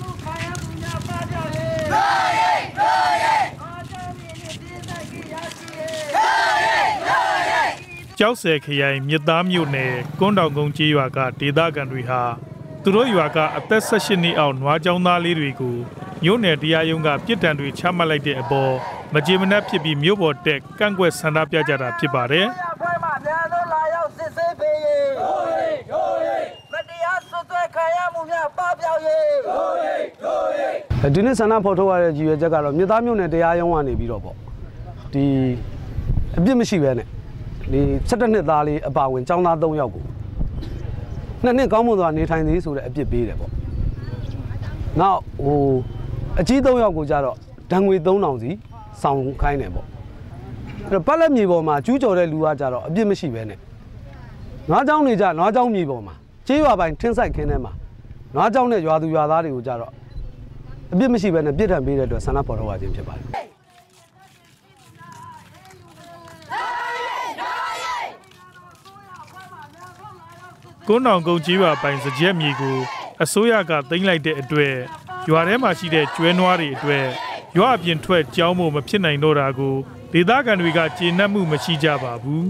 မှုခံရမှုများပါကြရေရိုးရဲရိုးရဲအားကြောင့်ဒီနေ့ဒီနိုင်ကြီးရရှိရေကြောက်ဆယ်ခရိုင်မြစ်သားမြို့နယ်ကွန်းတောင်ကုန်းကြီးရွာကဒေသခံတွေဟာသူတို့ရွာကအသက်18နှစ်အောက်နွားကျောင်းသားလေးတွေကိုမြို့နယ်တရားရုံးကပြစ်ဒဏ်တွေချမှတ်လိုက်တဲ့အပေါ်မကြေမနက်ဖြစ်ပြီးမြို့ပေါ်တက်ကန့်ကွက်ဆန္ဒပြကြတာဖြစ်ပါတယ်။အဖွဲ့မှာအများဆုံးလာရောက်စစ်ဆေးပေးရေ။ရိုးရဲရိုးရဲမတရားဆွဆွဲခံရမှုများပပျောက်ရေ။ရိုးရဲရိုးရဲ ဒီနေ့ဆန္ဒဖော်ထုတ်ရတဲ့ကြည်ရွယ်ချက်ကတော့မြေသားမြို့နယ်တရားရုံးကနေပြီးတော့ပေါ့ဒီအပြစ်မရှိပဲနဲ့ဒီ17နှစ်သားလေးအပါဝင်ចောင်းသား3ယောက်ကိုနှစ်နှစ်ကောင်းမွန်စွာနေထိုင်သေးဆိုတဲ့အပြစ်ပေးတယ်ပေါ့နောက်ဟိုအကြီး3ယောက်ကိုကြတော့ဒဏ်ငွေ3000စီဆောင်ခိုင်းတယ်ပေါ့အဲ့တော့ပတ်လက်မြေပေါ်မှာကျူးကျော်တဲ့လူကကြတော့အပြစ်မရှိပဲနဲ့နွားเจ้าနေကြနွားเจ้าမြေပေါ်မှာကြေးရွာပိုင်းထင်းဆိုင်ခင်းထဲမှာနွားเจ้าနဲ့ရွာသူရွာသားတွေကိုကြတော့ အပြစ်မရှိဘဲနဲ့ပြစ်ဒဏ်ပေးတဲ့အတွက်ဆန္ဒပေါ်ထုတ်ရခြင်းဖြစ်ပါတယ်ကွန်းတောင်ကုန်းကြီးရွာပိုင်စကြက်မြေကိုအစိုးရကသိမ်းလိုက်တဲ့အတွက်ရွာထဲမှာရှိတဲ့ကျွဲနွားတွေအတွက်ရွာအပြင်ထွက်ကြောင်းဖို့မဖြစ်နိုင်တော့တာကိုဒေသခံတွေကကျေနပ်မှုမရှိကြပါဘူး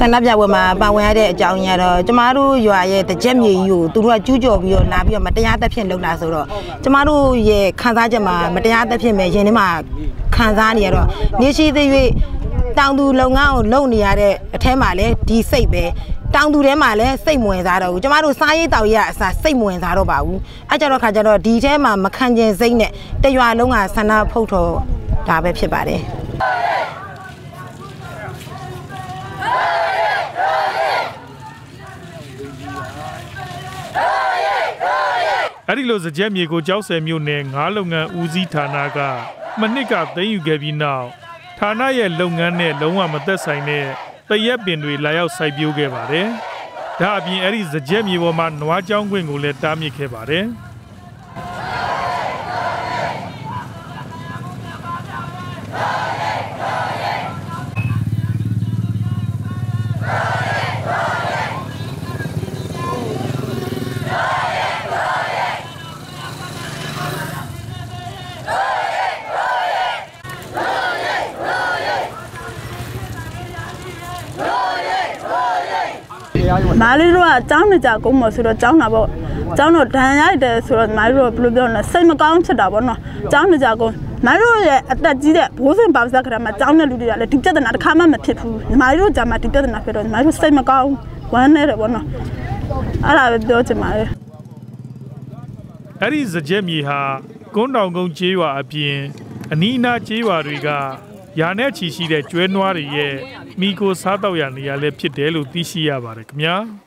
ဆန္ဒပြပွဲမှာပါဝင်ရတဲ့အကြောင်းရင်းကတော့ကျမတို့ရွာရဲ့တကြက်မြေကြီးကိုသူတို့ကကျူးကျော်ပြီးတော့လာပြီးတော့မတရားသဖြင့်လုပ်တာဆိုတော့ကျမတို့ရဲ့ခံစားချက်မှာမတရားသဖြင့်ပဲရင်ထဲမှာခံစားနေရတော့နေရှိသေး၍တောင်သူလုပ်ငန်းကိုလုပ်နေရတဲ့အထဲမှာလည်းဒီစိတ်ပဲတောင်သူထဲမှာလည်းစိတ်မဝင်စားတော့ဘူးကျမတို့စားရေးတောက်ရေးကအစားစိတ်မဝင်စားတော့ပါဘူးအဲကြတော့ခါကျတော့ဒီထဲမှာမခံကျင်စိတ်နဲ့တရွာလုံးကဆန္ဒဖုတ်တော်ဒါပဲဖြစ်ပါတယ် အဲ့ဒီလိုစကြက်မြေကိုကြောက်ဆယ်မြို့နယ်ငါးလုပ်ငန်းဦးစီးဌာနကမနစ်ကသိမ်းယူခဲ့ပြီးနောက်ဌာနရဲ့လုပ်ငန်းနဲ့လုံးဝမသက်ဆိုင်တဲ့တရက်ပင်တွေလာရောက်စိုက်ပျိုးခဲ့ပါတယ်။ဒါအပြင်အဲ့ဒီစကြက်မြေပေါ်မှာနွားကြောင်းခွင့်ကိုလည်းတားမြစ်ခဲ့ပါတယ်။ မားလေးတို့ကအကြောင်းနေကြကုန်းမဆိုတော့ကြောင်းတာပေါ့ကြောင်းတော့ဒဏ်ရိုက်တယ်ဆိုတော့မားလေးတို့ကဘယ်လိုပြောလဲစိတ်မကောင်းဖြစ်တာပေါ့နော်ကြောင်းနေကြကုန်းမားတို့ရဲ့အသက်ကြီးတဲ့ဘိုးစင်ပါစကရမှာကြောင်းတဲ့လူတွေကလည်းဒီပြဿနာတစ်ခါမှမဖြစ်ဘူးမားတို့ကြာမှဒီပြဿနာဖြစ်တော့မားတို့စိတ်မကောင်းဝမ်းနေတယ်ပေါ့နော်အဲ့ဒါပဲပြောချင်ပါတယ်အဲ့ဒီစကြက်မြေဟာကွန်းတောင်ကုန်းကျေးရွာအပြင်အနီးအနားကျေးရွာတွေကယာနဲ့ချီရှိတဲ့ကျွဲနွားတွေရဲ့ မိကိုစားတော့ရနေရာလည်းဖြစ်တယ်လို့သိရှိရပါတယ်ခင်ဗျာ။